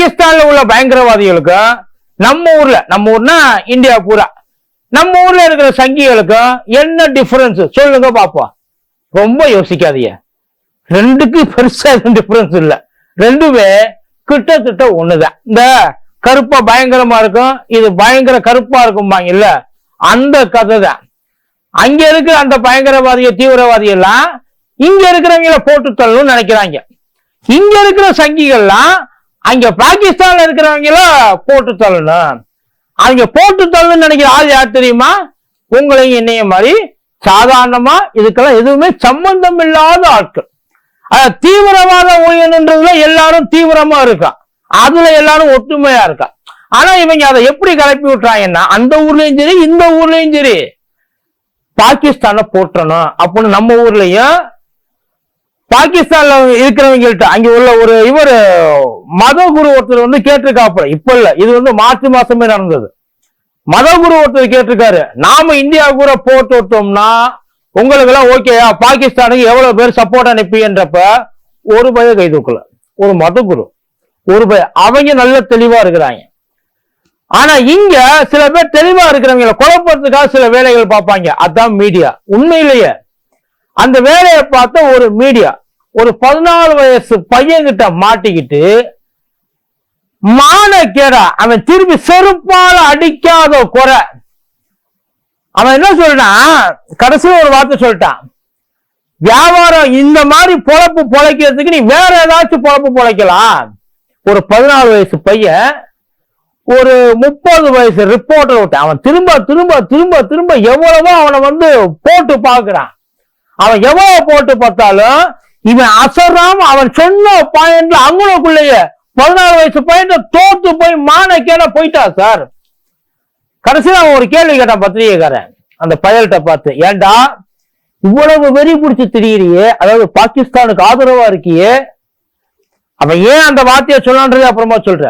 பாகிஸ்தான்ல உள்ள பயங்கரவாதிகளுக்கும் நம்ம ஊர்ல நம்ம ஊர்னா இந்தியா பூரா. நம்ம ஊர்ல இருக்கிற சங்கிகளுக்கும் என்ன டிஃபரன்ஸ் சொல்லுங்க பாப்போம். ரொம்ப யோசிக்காதீங்க. ரெண்டுக்கு பெருசா டிஃபரன்ஸ் இல்ல. ரெண்டுமே கிட்டத்தட்ட ஒண்ணுதான். இந்த கருப்பா பயங்கரமா இருக்கும் இது பயங்கர கருப்பா இருக்கும்பாங்க இல்ல? அந்த கதை தான் அங்க இருக்கிற அந்த பயங்கரவாதிய தீவிரவாதி எல்லாம் இங்க இருக்கிறவங்கள போட்டு தள்ளணும்னு நினைக்கிறாங்க. இங்க இருக்கிற சங்கிகள்லாம் அங்க பாகிஸ்தான்ல இருக்கிறவங்கள போட்டு தள்ளணும். அவங்க போட்டு தள்ளணும்னு நினைக்கிற ஆள் யார் தெரியுமா? உங்களையும் என்னைய மாதிரி சாதாரணமா இதுக்கெல்லாம் எதுவுமே சம்பந்தம் இல்லாத ஆட்கள். அஹ் தீவிரவாத ஊழியன்றதுல எல்லாரும் தீவிரமா இருக்கா அதுல எல்லாரும் ஒற்றுமையா இருக்கா ஆனா இவங்க அதை எப்படி கிளப்பி விட்டுறாங்கன்னா அந்த ஊர்லயும் சரி இந்த ஊர்லயும் சரி பாகிஸ்தானை போட்டணும் அப்படின்னு நம்ம ஊர்லயும் பாகிஸ்தான்ல இருக்கிறவங்கள்ட்ட அங்க உள்ள ஒரு இவர் மத குரு ஒருத்தர் வந்து கேட்டிருக்காப்புல இப்ப இல்ல இது வந்து மார்ச் மாசமே நடந்தது. மத குரு ஒருத்தர் கேட்டிருக்காரு. நாம இந்தியா கூட போட்டு விட்டோம்னா உங்களுக்கு எல்லாம் ஓகேயா பாகிஸ்தானுக்கு எவ்வளவு பேர் சப்போர்ட் அனுப்பின்றப்ப ஒரு பய கை தூக்கல. ஒரு மத குரு ஒரு பய அவங்க நல்ல தெளிவா இருக்கிறாங்க. ஆனா இங்க சில பேர் தெளிவா இருக்கிறவங்கள குழப்பத்துக்காக சில வேலைகள் பார்ப்பாங்க. அதான் மீடியா உண்மையிலேயே அந்த வேலையை பார்த்த ஒரு மீடியா ஒரு பதினாலு வயசு பையன்கிட்ட மாட்டிக்கிட்டு மானக்கேடா அவன் திரும்பி செருப்பால அடிக்காத குறை. அவன் என்ன சொல்லிட்டான்? கடைசியில் ஒரு வார்த்தை சொல்லிட்டான். வியாபாரம் இந்த மாதிரி பொழப்பு பொழைக்கிறதுக்கு நீ வேற ஏதாச்சும் பொழப்பு பொழைக்கலாம். ஒரு பதினாலு வயசு பையன் ஒரு முப்பது வயசு ரிப்போர்ட்டர் விட்டான் அவன் திரும்ப திரும்ப திரும்ப திரும்ப எவ்வளவோ அவனை வந்து போட்டு பார்க்கறான். அவன் எவ்வளவு போட்டு பார்த்தாலும் இவன் அசராம அவன் சொன்ன பாயிண்ட்ல அங்குனக்குள்ளேயே பதினாறு வயசு பாயிண்ட் தோத்து போய் மானக்கேட போயிட்டா சார். கடைசியில் அவன் ஒரு கேள்வி கேட்டான் பத்திரிகைக்காரன். அந்த பயல்கிட்ட பார்த்து ஏன்டா இவ்வளவு வெறி பிடிச்சி திரியிறியே? அதாவது பாகிஸ்தானுக்கு ஆதரவா இருக்கியே? அவன் ஏன் அந்த வார்த்தையை சொல்லான்றது அப்புறமா சொல்ற.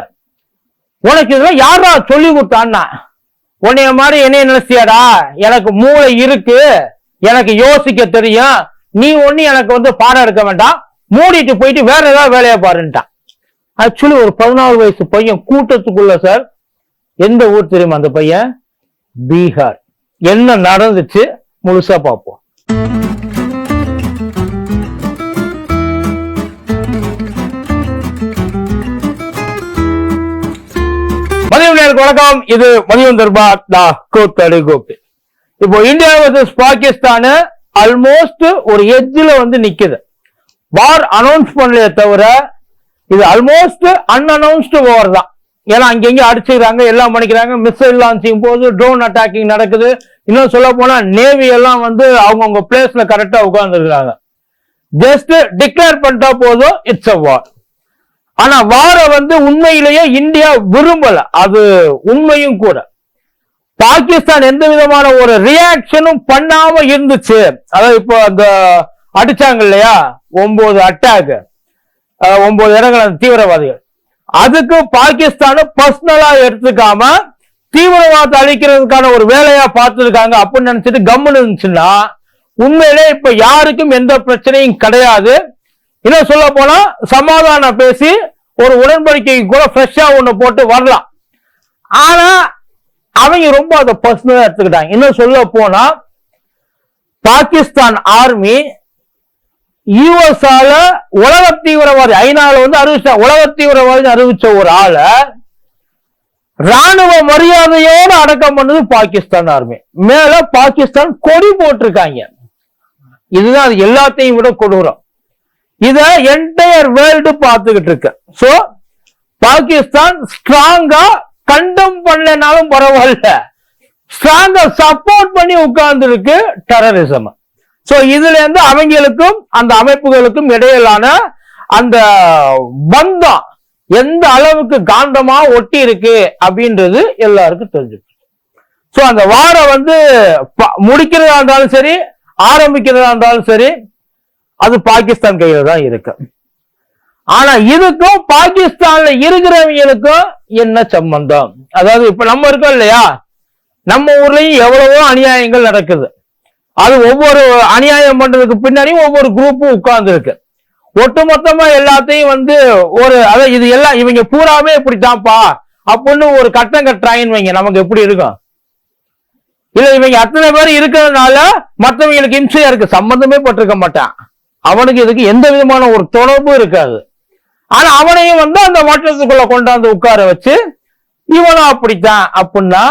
உனக்கு இதெல்லாம் யாரா சொல்லி கொடுத்தான்னா? உன்னைய மாதிரி என்னைய நினைச்சியாடா? எனக்கு மூளை இருக்கு. எனக்கு யோசிக்க தெரியும். நீ ஒண்ணு எனக்கு வந்து பாடம் எடுக்க வேண்டாம். மூடிட்டு போயிட்டு வேற ஏதாவது வேலையை பாருன்ட்டான். ஆக்சுவலி ஒரு பதினாலு வயசு பையன் கூட்டத்துக்குள்ள சார் எந்த ஊர் தெரியுமா அந்த பையன்? பீகார். என்ன நடந்துச்சு? முழுசா பார்ப்போம். மதியம் நேருக்கு வணக்கம். இது மதியம் தர்பார். தா கூத்தடி கோபி. இப்போ இந்தியா வர்சஸ் பாகிஸ்தான் ஆல்மோஸ்ட் ஒரு எஜ்ஜில் வந்து நிக்குது. வார் அனௌன்ஸ் பண்ணலையே தவிர இது ஆல்மோஸ்ட் அன்அனௌன்ஸ்டு வார் தான். ஏன்னா அங்கங்க அடிச்சுக்கிறாங்க எல்லாம் பண்ணிக்கிறாங்க மிசைல் லான்ச்சிங் போது ட்ரோன் அட்டாக்கிங் நடக்குது. இன்னும் சொல்ல போனா நேவி எல்லாம் வந்து அவங்கவுங்க பிளேஸ்ல கரெக்டா உட்கார்ந்துருக்காங்க ஜஸ்ட் டிக்ளேர் பண்ணிட்டா போதும் இட்ஸ் அ வார் ஆனா வார வந்து உண்மையிலேயே இந்தியா விரும்பல. அது உண்மையும் கூட. பாகிஸ்தான் எந்த விதமான ஒரு ரியாக்ஷனும் பண்ணாம இருந்துச்சு. அதாவது இப்போ அந்த அடிச்சாங்க இல்லையா? ஒன்பது அட்டாக் ஒன்பது இடங்கள் அந்த தீவிரவாதிகள். அதுக்கு பாகிஸ்தான் பர்சனலா எடுத்துக்காம தீவிரவாதத்தை அழிக்கிறதுக்கான ஒரு வேலையா பார்த்துருக்காங்க அப்படின்னு நினைச்சிட்டு கம்முன்னு இருந்துச்சுன்னா உண்மையிலே இப்ப யாருக்கும் எந்த பிரச்சனையும் கிடையாது. இன்னும் சொல்ல போனா சமாதானம் பேசி ஒரு உடன்படிக்கைக்கு கூட ஃப்ரெஷ்ஷா ஒண்ணு போட்டு வரலாம். ஆனா அவங்க ரொம்ப அதை பர்சனலா எடுத்துக்கிட்டாங்க. இன்னும் சொல்ல போனா பாகிஸ்தான் ஆர்மி யூஎஸ்ஆல உலக தீவிரவாதி ஐநால வந்து அறிவிச்ச உலக தீவிரவாதி அறிவிச்ச ஒரு ஆளை ராணுவ மரியாதையோடு அடக்கம் பண்ணது பாகிஸ்தான் ஆர்மி மேல பாகிஸ்தான் கொடி போட்டிருக்காங்க. இதுதான் அது எல்லாத்தையும் விட கொடூரம். இத என்டையர் வேர்ல்டு பார்த்துக்கிட்டு இருக்கு. சோ பாகிஸ்தான் ஸ்ட்ராங்கா கண்டம் பண்ணலனாலும் பரவாயில்ல. ஸ்ட்ராங்கா சப்போர்ட் பண்ணி உட்கார்ந்து இருக்கு டெரரிசம் சோ இதுல இருந்து அவங்களுக்கும் அந்த அமைப்புகளுக்கும் இடையிலான அந்த பந்தம் எந்த அளவுக்கு காந்தமா ஒட்டி இருக்கு அப்படின்றது எல்லாருக்கும் தெரிஞ்சிருக்கு. ஸோ அந்த வாரம் வந்து ப- முடிக்கிறதா இருந்தாலும் சரி ஆரம்பிக்கிறதா இருந்தாலும் சரி அது பாகிஸ்தான் கையில தான் இருக்கு. ஆனா இதுக்கும் பாகிஸ்தான்ல இருக்கிறவங்களுக்கும் என்ன சம்பந்தம்? அதாவது இப்ப நம்ம இருக்கோம் இல்லையா? நம்ம ஊர்லயும் எவ்வளவோ அநியாயங்கள் நடக்குது. அது ஒவ்வொரு அநியாயம் பண்றதுக்கு பின்னாடியும் ஒவ்வொரு குரூப்பும் உட்கார்ந்து இருக்கு ஒட்டுமொத்தமா எல்லாத்தையும் வந்து ஒரு அதான் இது எல்லாம் இவங்க பூராவே இப்படித்தான்ப்பா அப்படின்னு ஒரு கட்டம் கட்டுறாங்கன்னு வைங்க நமக்கு எப்படி இருக்கும்? இல்ல இவங்க அத்தனை பேர் இருக்கிறதுனால மற்றவங்களுக்கு இம்சையா இருக்கு சம்பந்தமே பட்டிருக்க மாட்டான். அவனுக்கு இதுக்கு எந்த விதமான ஒரு தொடர்பும் இருக்காது. ஆனா அவனையும் வந்து அந்த மாற்றத்துக்குள்ள கொண்டாந்து உட்கார வச்சு இவனும் அப்படித்தான் அப்படின்னா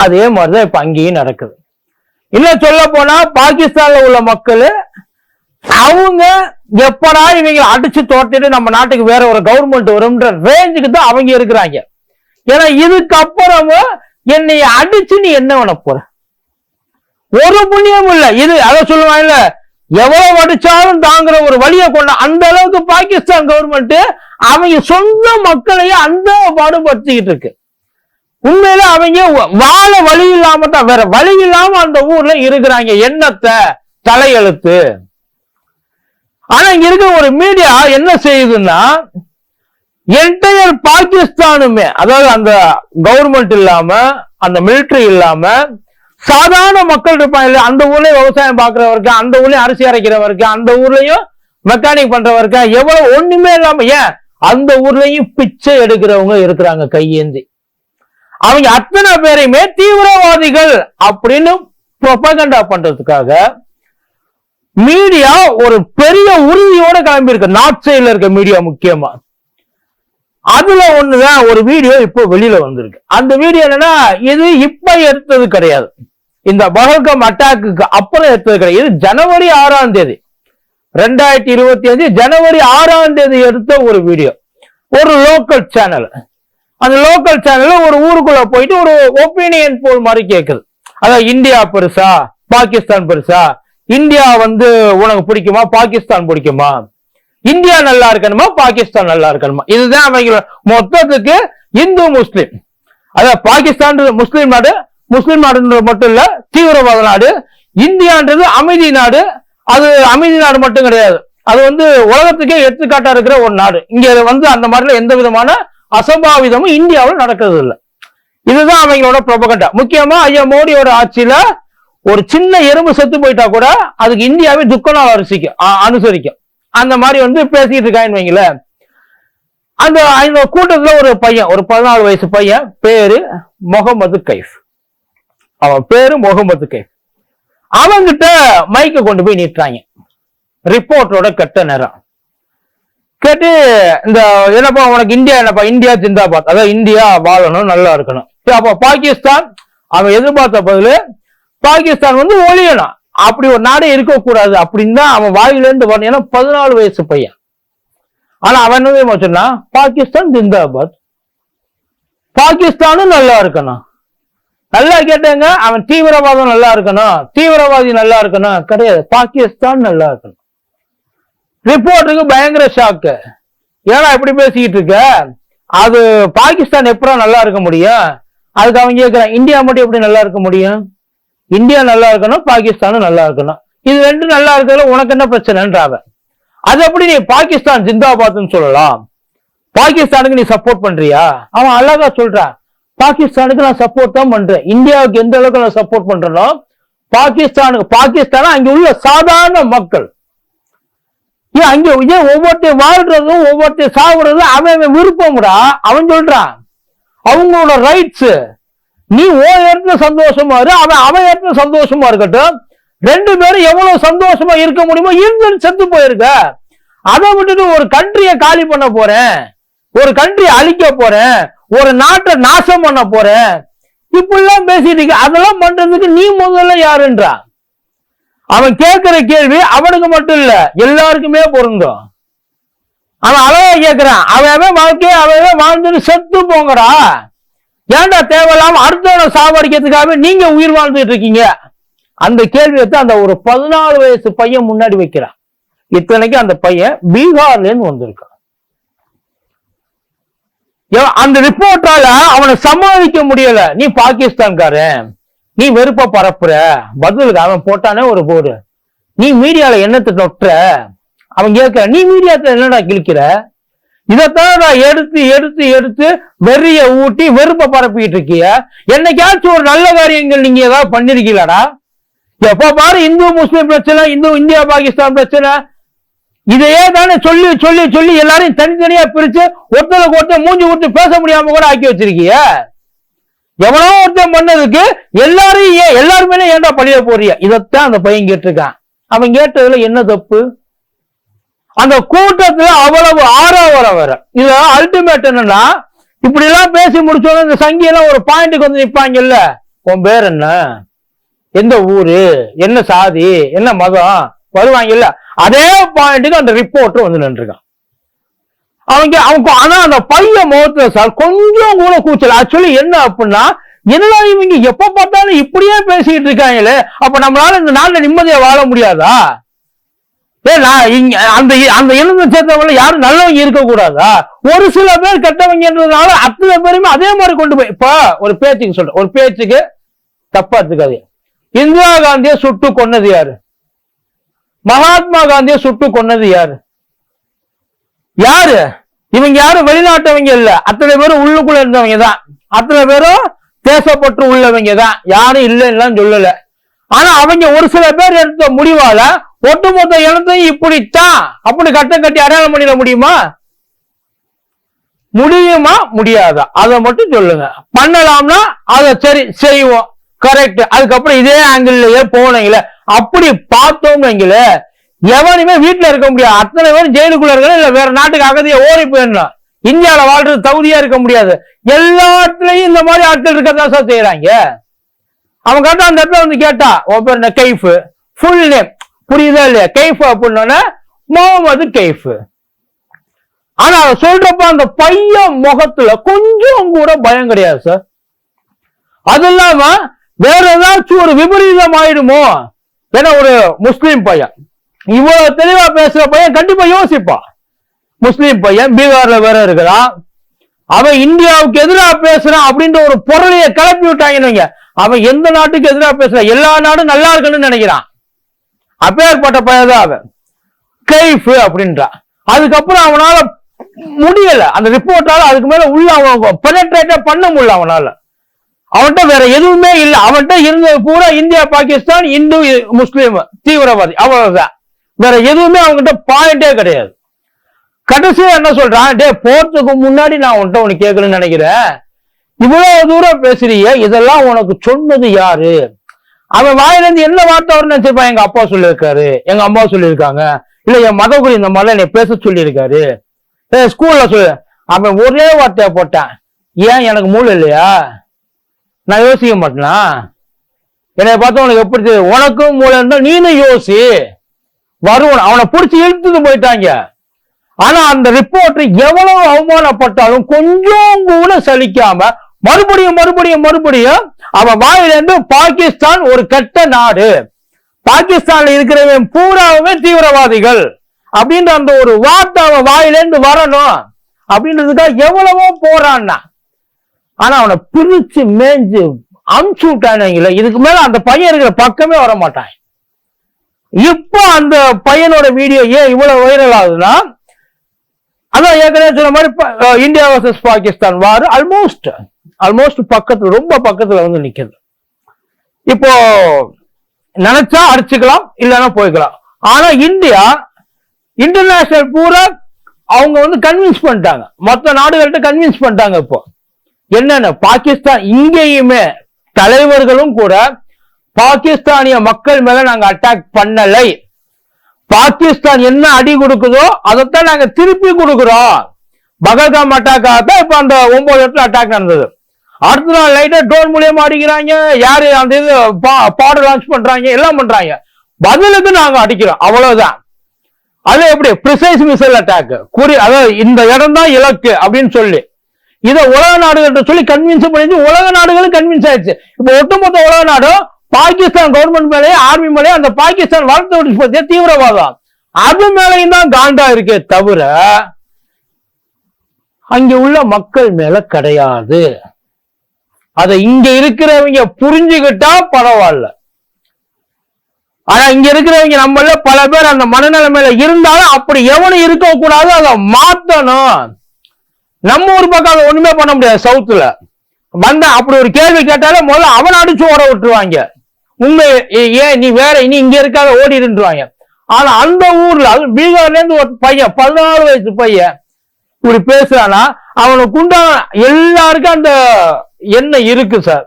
அதே மாதிரிதான் இப்ப அங்கேயும் நடக்குது. இன்னும் சொல்ல போனா பாகிஸ்தான்ல உள்ள மக்கள் அவங்க எப்படா இவங்க அடிச்சு தோட்டிட்டு நம்ம நாட்டுக்கு வேற ஒரு கவர்மெண்ட் வரும்ன்ற ரேஞ்சுக்கு தான் அவங்க இருக்கிறாங்க. ஏன்னா இதுக்கப்புறமும் என்னைய அடிச்சு நீ என்ன பண்ண போற? ஒரு புண்ணியமும் இல்ல. இது அதை சொல்லுவாங்கல்ல எவ்வளவு அடிச்சாலும் தாங்குற ஒரு வழியை கொண்ட அந்த அளவுக்கு பாகிஸ்தான் கவர்மெண்ட் அவங்க சொந்த மக்களையே அந்த பாடுபடுத்திக்கிட்டு இருக்கு. உண்மையில அவங்க வாழ வழி இல்லாம தான் வேற வழி இல்லாம அந்த ஊர்ல இருக்கிறாங்க. எண்ணத்தை தலையெழுத்து. ஆனா இங்க இருக்க ஒரு மீடியா என்ன செய்யுதுன்னா என்டையர் பாகிஸ்தானுமே அதாவது அந்த கவர்மெண்ட் இல்லாம அந்த மிலிட்டரி இல்லாம சாதாரண மக்கள் இருப்பாங்க இல்லையா அந்த ஊர்லயும் விவசாயம் பாக்குறவருக்கு அந்த ஊர்லயும் அரிசி அரைக்கிறவருக்கு அந்த ஊர்லயும் மெக்கானிக் பண்றவருக்கு எவ்வளவு ஒண்ணுமே இல்லாம ஏன்? அந்த ஊர்லயும் பிச்சை எடுக்கிறவங்க இருக்கிறாங்க கையேந்தி அவங்க அத்தனை பேரையுமே தீவிரவாதிகள் அப்படின்னு ப்ரொபகண்டா பண்றதுக்காக மீடியா ஒரு பெரிய உறுதியோட கிளம்பி இருக்கு நார்த் சைடுல இருக்க மீடியா முக்கியமா. அதுல ஒண்ணுதான் ஒரு வீடியோ இப்போ வெளியில வந்திருக்கு. அந்த வீடியோ என்னன்னா இது இப்ப எடுத்தது கிடையாது. இந்த பகல்கம் அட்டாக்கு அப்புறம் எடுத்தது கிடையாது ஜனவரி ஆறாம் தேதி. ரெண்டாயிரத்தி இருபத்தி அஞ்சு ஜனவரி ஆறாம் தேதி எடுத்த ஒரு வீடியோ ஒரு லோக்கல் சேனல் அந்த லோக்கல் சேனல் ஒரு ஊருக்குள்ள போயிட்டு ஒரு ஒப்பீனியன் போல் மாதிரி கேட்குது அதான் இந்தியா பெருசா? பாகிஸ்தான் பெருசா? இந்தியா வந்து உனக்கு பிடிக்குமா? பாகிஸ்தான் பிடிக்குமா? இந்தியா நல்லா இருக்கணுமா? பாகிஸ்தான் நல்லா இருக்கணுமா? இதுதான் அவங்க மொத்தத்துக்கு இந்து முஸ்லீம். அதான் பாகிஸ்தான் முஸ்லீம் நாடு முஸ்லிம் நாடுன்றது மட்டும் இல்ல தீவிரவாத நாடு. இந்தியான்றது அமைதி நாடு. அது அமைதி நாடு மட்டும் கிடையாது. அது வந்து உலகத்துக்கே எடுத்துக்காட்டா இருக்கிற ஒரு நாடு. இங்க வந்து அந்த மாதிரில எந்த விதமான அசம்பாவிதமும் இந்தியாவில் நடக்கிறது இல்லை. இதுதான் அவங்களோட புரபகண்டா முக்கியமா ஐயா மோடியோட ஆட்சியில ஒரு சின்ன எறும்பு செத்து போயிட்டா கூட அதுக்கு இந்தியாவே துக்க அரிசிக்கும் அனுசரிக்கும். அந்த மாதிரி வந்து பேசிட்டு இருக்காங்கன்னு வைங்களேன். அந்த அந்த கூட்டத்துல ஒரு பையன் ஒரு பதினாலு வயசு பையன் பேரு முகமது கைஃப். அவன் பேரு முகமது கைஃப் அவன்கிட்ட மைக்க கொண்டு போய் நீட்டுறாங்க. ரிப்போர்ட்டோட கெட்ட நேரம். கேட்டு இந்த என்னப்பா உனக்கு இந்தியா என்னப்பா? இந்தியா ஜிந்தாபாத். அதாவது இந்தியா வாழணும் நல்லா இருக்கணும். சரி, அப்போ பாகிஸ்தான் அவன் எதிர்பார்த்த பதில் பாகிஸ்தான் வந்து ஒழியணும். அப்படி ஒரு நாடே இருக்கக்கூடாது அப்படின்னு தான் அவன் வாயிலிருந்து வரணும். ஏன்னா பதினாலு வயசு பையன். ஆனா அவன் என்ன சொன்னா சொன்னான்? பாகிஸ்தான் ஜிந்தாபாத். பாகிஸ்தானும் நல்லா இருக்கணும். நல்லா கேட்டேங்க அவன் தீவிரவாதம் நல்லா இருக்கணும். தீவிரவாதி நல்லா இருக்கணும். கிடையாது. பாகிஸ்தான் நல்லா இருக்கணும். ரிப்போர்ட்டுக்கு பயங்கர ஷாக்கு ஏன்னா இப்படி பேசிக்கிட்டு இருக்க? அது பாகிஸ்தான் எப்படா நல்லா இருக்க முடியும்? அதுக்கு அவன் கேட்கிறான் இந்தியா மட்டும் எப்படி நல்லா இருக்க முடியும்? இந்தியா நல்லா இருக்கணும் பாகிஸ்தானும் நல்லா இருக்கணும். இது ரெண்டும் நல்லா இருக்கிறதுல உனக்கு என்ன பிரச்சனைன்றாவ அது எப்படி நீ பாகிஸ்தான் ஜிந்தாபாத்னு சொல்லலாம்? பாகிஸ்தானுக்கு நீ சப்போர்ட் பண்றியா? அவன் அழகா சொல்றான் பாகிஸ்தானுக்கு நான் சப்போர்ட் தான் பண்றேன். இந்தியாவுக்கு எந்த அளவுக்கு நான் சப்போர்ட் பண்றேன்னா பாகிஸ்தானுக்கு பாகிஸ்தான் அங்க உள்ள சாதாரண மக்கள். ஏன் அங்க ஏன் ஒவ்வொருத்தையும் வாழ்றதும் ஒவ்வொருத்தையும் சாகுறதும் அவன் அவன் விருப்பம்டா. அவன் சொல்றான். அவங்களோட ரைட்ஸ் நீ ஓ இடத்துல சந்தோஷமா இரு அவன் அவன் இடத்துல சந்தோஷமா இருக்கட்டும். ரெண்டு பேரும் எவ்வளவு சந்தோஷமா இருக்க முடியுமோ இருந்து செத்து போயிருக்க. அதை விட்டுட்டு ஒரு கண்ட்ரிய காலி பண்ண போறேன். ஒரு கண்ட்ரி அழிக்க போறேன். ஒரு நாட்டை நாசம் பண்ண போறேன் இப்படிலாம் பேசிட்டு இருக்க அதெல்லாம் பண்றதுக்கு நீ முதல்ல யாருன்றா? அவன் கேட்கிற கேள்வி அவனுக்கு மட்டும் இல்ல எல்லாருக்குமே பொருந்தும். அவன் அழகா கேட்கிறான் அவன் வாழ்க்கையை அவன் வாழ்ந்துட்டு செத்து போங்கடா. ஏன்டா தேவையில்லாம அடுத்தவனை சாவடிக்கிறதுக்காக நீங்க உயிர் வாழ்ந்துட்டு இருக்கீங்க? அந்த கேள்வியை தான் அந்த ஒரு பதினாலு வயசு பையன் முன்னாடி வைக்கிறான். இத்தனைக்கு அந்த பையன் பீகார்லேருந்து வந்திருக்கான். அந்த ரிப்போர்ட்டால அவனை சமாளிக்க முடியல. நீ பாகிஸ்தான்காரன். நீ வெறுப்ப பரப்புற. பதிலுக்கு அவன் போட்டானே ஒரு போடு நீ மீடியால என்னத்தை தொட்டுற? அவன் கேட்கிற நீ மீடியாத்துல என்னடா கிழிக்கிற? இதைத்தான் நான் எடுத்து எடுத்து எடுத்து வெறிய ஊட்டி வெறுப்ப பரப்பிட்டு இருக்கிய. என்னைக்காச்சும் ஒரு நல்ல காரியங்கள் நீங்க ஏதாவது பண்ணிருக்கீங்களாடா? எப்ப பாரு இந்து முஸ்லிம் பிரச்சனை இந்து இந்தியா பாகிஸ்தான் பிரச்சனை. இதையே தானே சொல்லி சொல்லி சொல்லி எல்லாரையும் தனித்தனியா பிரிச்சு ஒருத்தருக்கு ஒருத்தர் மூஞ்சி விட்டு பேச முடியாம கூட ஆக்கி வச்சிருக்கிய? எவ்வளோ ஒருத்தன் பண்ணதுக்கு எல்லாரையும் ஏன் எல்லாருமே ஏன்டா பழிய போறிய இதைத்தான் அந்த பையன் கேட்டிருக்கான். அவன் கேட்டதுல என்ன தப்பு? அந்த கூட்டத்துல அவ்வளவு ஆறாவரம் வர இது அல்டிமேட் என்னன்னா இப்படி எல்லாம் பேசி முடிச்சோட இந்த சங்கியெல்லாம் ஒரு பாயிண்ட்டுக்கு வந்து நிப்பாங்கல்ல? உன் பேர் என்ன? எந்த ஊரு? என்ன சாதி? என்ன மதம்? வருவாங்கல்ல? அதே பாயிண்ட்டுக்கு அந்த ரிப்போர்ட்டர் வந்து நின்றுருக்கான். அவங்க அவங்க ஆனா அந்த பையன் முகத்துல சார் கொஞ்சம் கூட கூச்சல். ஆக்சுவலி என்ன அப்படின்னா என்னடா இவங்க எப்ப பார்த்தாலும் இப்படியே பேசிட்டு இருக்காங்களே. அப்ப நம்மளால இந்த நாட்டுல நிம்மதியா வாழ முடியாதா? ஏ நான் இங்க அந்த அந்த இனத்தை சேர்ந்தவங்கள யாரும் நல்லவங்க இருக்க கூடாதா ஒரு சில பேர் கெட்டவங்கன்றதுனால அத்தனை பேருமே அதே மாதிரி கொண்டு போய் இப்ப ஒரு பேச்சுக்கு சொல்றேன். ஒரு பேச்சுக்கு தப்பா எடுத்துக்காதீங்க. இந்திரா காந்தியை சுட்டு கொன்னது யாரு? மகாத்மா காந்தியை சுட்டு கொன்னது யாரு? யாரு? இவங்க யாரும் வெளிநாட்டவங்க இல்ல. அத்தனை பேரும் உள்ளுக்குள்ள இருந்தவங்க தான். அத்தனை பேரும் தேசப்பட்டு உள்ளவங்க தான். யாரும் இல்லைன்னு சொல்லல. ஆனா அவங்க ஒரு சில பேர் எடுத்த முடிவால ஒட்டுமொத்த இனத்தையும் இப்படித்தான் அப்படி கட்டம் கட்டி அடையாளம் பண்ணிட முடியுமா? முடியுமா? முடியாதா? அதை மட்டும் சொல்லுங்க. பண்ணலாம்னா அதை சரி செய்வோம். கரெக்ட் அதுக்கப்புறம் இதே ஆங்கிள்லயே போனீங்களே அப்படி பார்த்தோம்னீங்களே எவனுமே வீட்டுல இருக்க முடியாது. அத்தனை பேரும் ஜெயிலுக்குள்ள இருக்கணும் இல்ல வேற நாட்டுக்கு அகதியை ஓடி போயிடலாம் இந்தியாவில வாழ்றது தகுதியா இருக்க முடியாது. எல்லா இடத்துலயும் இந்த மாதிரி ஆட்கள் இருக்கதான் சார் செய்யறாங்க அவன் கேட்டா அந்த இடத்துல வந்து கேட்டா ஒவ்வொரு கைஃபு கைஃப். ஃபுல் நேம் புரியுதா இல்லையா? கைஃப் அப்படின்னா முகமது கைஃப். ஆனா அவன் சொல்றப்ப அந்த பையன் முகத்துல கொஞ்சம் கூட பயம் கிடையாது சார் அது இல்லாம வேற ஏதாச்சும் ஒரு விபரீதம் ஆயிடுமோ? ஏன்னா ஒரு முஸ்லீம் பையன். இவ்வளவு தெளிவா பேசுற பையன் கண்டிப்பா யோசிப்பான். முஸ்லீம் பையன் பீகார்ல வேற இருக்கிறான் அவன் இந்தியாவுக்கு எதிராக பேசுறான் அப்படின்ற ஒரு பொருளைய கிளப்பி விட்டாங்க அவன் எந்த நாட்டுக்கு எதிராக பேசுறான் எல்லா நாடும் நல்லா இருக்கணும்னு நினைக்கிறான். அப்பேற்பட்ட பையன் தான் அவன். கைஃப் அப்படின்றான். அதுக்கப்புறம் அவனால முடியல. அந்த ரிப்போர்ட்டால அதுக்கு மேல உள்ள அவன் பெனட்ரேட்டே பண்ண முடியல அவனால. அவன்கிட்ட வேற எதுவுமே இல்லை. அவன்கிட்ட இருந்தது பூரா இந்தியா பாகிஸ்தான் இந்து முஸ்லீம் தீவிரவாதி. அவ்வளவுதான். வேற எதுவுமே அவன்கிட்ட பாயிண்டே கிடையாது. கடைசியா என்ன சொல்றான்? டே போறதுக்கு முன்னாடி நான் உன்கிட்ட உனக்கு கேட்கணும்னு நினைக்கிறேன். இவ்வளவு தூரம் பேசுறிய. இதெல்லாம் உனக்கு சொன்னது யாரு? அவன் வாயிலிருந்து என்ன வார்த்தை வரும்னு நினைச்சிருப்பான்? எங்க அப்பா சொல்லியிருக்காரு. எங்க அம்மா சொல்லியிருக்காங்க. இல்ல என் மதகுரி இந்த மாதிரி என்னை பேச சொல்லியிருக்காரு. ஸ்கூல்ல சொல்லு. அவன் ஒரே வார்த்தையை போட்டான். ஏன் எனக்கு மூளை இல்லையா? நான் யோசிக்க மாட்டேனா? என்னை பார்த்து உனக்கு எப்படி உனக்கும் மூளை இருந்தா நீனும் யோசி. வருவன் அவனை பிடிச்சி இழுத்துட்டு போயிட்டாங்க. ஆனா அந்த ரிப்போர்ட் எவ்வளவு அவமானப்பட்டாலும் கொஞ்சம் கூட சலிக்காம மறுபடியும் மறுபடியும் மறுபடியும் அவன் வாயிலிருந்து பாகிஸ்தான் ஒரு கெட்ட நாடு. பாகிஸ்தான்ல இருக்கிறவன் பூராவுமே தீவிரவாதிகள் அப்படின்ற அந்த ஒரு வார்த்தை அவன் வாயிலிருந்து வரணும். அப்படின்றதுக்காக எவ்வளவோ போறான்னா ஆனா அவனை பிரிச்சு மேய்ஞ்சு அமுச்சு விட்டானுங்களே இதுக்கு மேல அந்த பையன் இருக்கிற பக்கமே வர மாட்டான் இப்போ அந்த பையனோட வீடியோ ஏன் இவ்வளவு வைரல் ஆகுதுன்னா அதான் ஏற்கனவே சொன்ன மாதிரி India versus Pakistan war almost almost பக்கத்துல ரொம்ப பக்கத்துல வந்து நிக்குது. இப்போ நினைச்சா அடிச்சுக்கலாம் இல்லைன்னா போய்க்கலாம். ஆனா இந்தியா இன்டர்நேஷனல் பூரா அவங்க வந்து கன்வின்ஸ் பண்ணிட்டாங்க. மற்ற நாடுகள்கிட்ட கன்வின்ஸ் பண்ணிட்டாங்க இப்போ. என்னன்னு? பாகிஸ்தான் இங்கேயுமே தலைவர்களும் கூட பாகிஸ்தானிய மக்கள் மேல நாங்க அட்டாக் பண்ணலை. பாகிஸ்தான் என்ன அடி கொடுக்குதோ அதைத்தான் நாங்க திருப்பி கொடுக்குறோம். பகல்காம் அட்டாக்காக தான் இப்ப அந்த ஒன்பது இடத்துல அட்டாக் நடந்தது. அடுத்த நாள் லைட்டா ட்ரோன் மூலியமா அடிக்கிறாங்க. யாரு அந்த இது பாடு லான்ச் பண்றாங்க? எல்லாம் பண்றாங்க. பதிலுக்கு நாங்க அடிக்கிறோம். அவ்வளவுதான். அது எப்படி? ப்ரிசைஸ் மிசைல் அட்டாக் குறி அதாவது இந்த இடம் தான் இலக்கு அப்படின்னு சொல்லி. இதை உலக நாடுகள் சொல்லி கன்வின்ஸ் பண்ணிச்சு உலக நாடுகளும் கன்வின்ஸ் ஆயிடுச்சு. இப்போ ஒட்டுமொத்த உலக நாடும் பாகிஸ்தான் கவர்மெண்ட் மேலேயே ஆர்மி மேலேயே அந்த பாகிஸ்தான் வளர்த்து விட்டு பத்திய? தீவிரவாதம். அது மேலையும் தான் காண்டா இருக்கே தவிர அங்க உள்ள மக்கள் மேல கிடையாது. அதை இங்க இருக்கிறவங்க புரிஞ்சுக்கிட்டா பரவாயில்ல. ஆனா இங்க இருக்கிறவங்க நம்மள பல பேர் அந்த மனநிலைமையில இருந்தாலும் அப்படி எவனும் இருக்க கூடாது அதை மாத்தணும். நம்ம ஊர் பக்கம் ஒண்ணுமே பண்ண முடியாது சவுத்துல. வந்த அப்படி ஒரு கேள்வி கேட்டாலும் முதல்ல அவனை அடிச்சு ஓட விட்டுருவாங்க. உண்மை ஏன் நீ வேற இனி இங்க இருக்காத ஓடிடுவாங்க ஆனா அந்த ஊர்ல அது பீகார்ல இருந்து ஒரு பையன் பதினாலு வயசு பையன் இப்படி பேசுறானா அவனுக்கு உண்டான எல்லாருக்கும் அந்த எண்ணெய் இருக்கு சார்.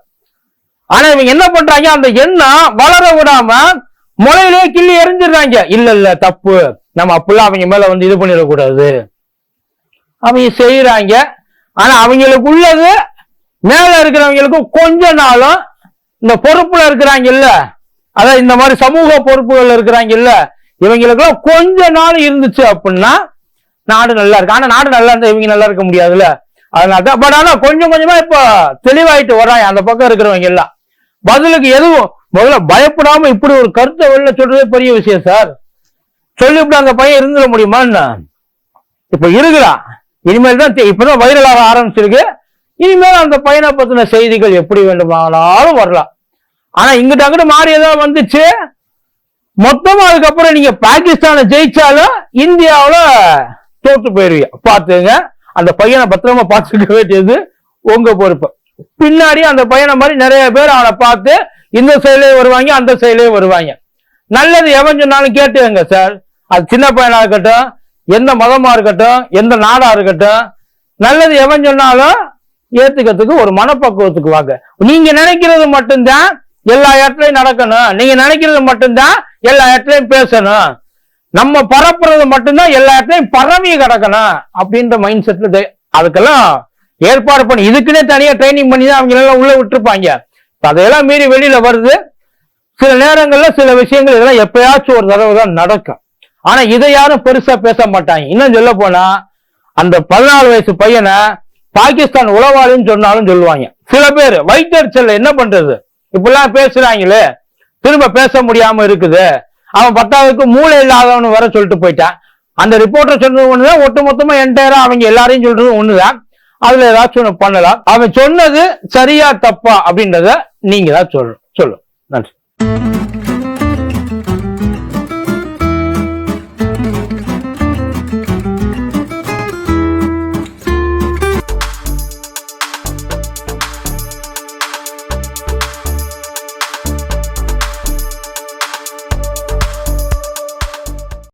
ஆனா இவங்க என்ன பண்றாங்க அந்த எண்ணெய் வளர விடாம முளையிலே கிள்ளி எரிஞ்சிடுறாங்க இல்ல இல்ல தப்பு. நம்ம அப்படிலாம் அவங்க மேல வந்து இது பண்ணிடக்கூடாது. அவங்க செய்யறாங்க ஆனா அவங்களுக்கு உள்ளது மேல இருக்கிறவங்களுக்கும் கொஞ்ச நாளும் இந்த பொறுப்புல இருக்கிறாங்க இல்ல அதான் இந்த மாதிரி சமூக பொறுப்புகள் இருக்கிறாங்க இல்ல இவங்களுக்கெல்லாம் கொஞ்ச நாள் இருந்துச்சு அப்படின்னா நாடு நல்லா இருக்கு. ஆனா நாடு நல்லா இருந்தா இவங்க நல்லா இருக்க முடியாதுல்ல? அதனால தான். பட் ஆனா கொஞ்சம் கொஞ்சமா இப்ப தெளிவாயிட்டு வர்றாங்க அந்த பக்கம் இருக்கிறவங்க எல்லாம். பதிலுக்கு எதுவும் முதல்ல பயப்படாம இப்படி ஒரு கருத்தை வெளில சொல்றதே பெரிய விஷயம் சார். சொல்லிவிட்டு அந்த பையன் இருந்துட முடியுமா இப்ப இருக்கிறான். இனிமேல் தான் தெ- இப்பதான் வைரலாக ஆரம்பிச்சிருக்கு. இனிமேல் அந்த பையனை பத்தின செய்திகள் எப்படி வேண்டுமானாலும் வரலாம். ஆனா இங்கிட்ட அங்கிட்ட மாறி ஏதாவது வந்துச்சு. மொத்தமா அதுக்கப்புறம் நீங்க பாகிஸ்தானை ஜெயிச்சாலும் இந்தியாவில தோத்து போயிருவீங்க. பாத்துங்க அந்த பையனை பத்திரமா பார்த்துக்க வேண்டியது உங்க பொறுப்பு. பின்னாடி அந்த பையனை மாதிரி நிறைய பேர் அவனை பார்த்து இந்த செயலே வருவாங்க அந்த செயலே வருவாங்க. நல்லது எவன் சொன்னாலும் கேட்டுங்க சார். அது சின்ன பையனா இருக்கட்டும் எந்த மதமா இருக்கட்டும் எந்த நாடா இருக்கட்டும் நல்லது எவன் சொன்னாலும் ஏத்துக்கிறதுக்கு ஒரு மனப்பக்குவத்துக்கு வாங்க. நீங்க நினைக்கிறது மட்டும்தான் எல்லா இடத்துலயும் நடக்கணும். நீங்க நினைக்கிறது மட்டும்தான் எல்லா இடத்துலயும் பேசணும். நம்ம பரப்புறது மட்டும்தான் எல்லா இடத்துலயும் பரவி கிடக்கணும் அப்படின்ற மைண்ட் செட்ல அதுக்கெல்லாம் ஏற்பாடு பண்ணி இதுக்குன்னே தனியா ட்ரைனிங் பண்ணி தான் அவங்க எல்லாம் உள்ள விட்டுருப்பாங்க. அதையெல்லாம் மீறி வெளியில வருது. சில நேரங்கள்ல சில விஷயங்கள் இதெல்லாம் எப்பயாச்சும் ஒரு தடவை தான் நடக்கும். ஆனா இதை யாரும் பெருசா பேச மாட்டாங்க. இன்னும் சொல்ல போனா அந்த பதினாலு வயசு பையனை பாகிஸ்தான் உளவாளின்னு சொன்னாலும் சொல்லுவாங்க. சில பேர் வைத்தறிச்சல் என்ன பண்றது? இப்படிலாம் பேசுறாங்களே. திரும்ப பேச முடியாம இருக்குது. அவன் பத்தாவதுக்கு மூளை இல்லாதவனு வர சொல்லிட்டு போயிட்டான். அந்த ரிப்போர்ட்டர் சொன்னது ஒண்ணுதான். ஒட்டு மொத்தமா என்டையரா அவங்க எல்லாரையும் சொல்றது ஒண்ணுதான். அதுல ஏதாச்சும் ஒண்ணு பண்ணலாம். அவன் சொன்னது சரியா தப்பா அப்படின்றத நீங்க தான் சொல்லணும் சொல்லணும் நன்றி.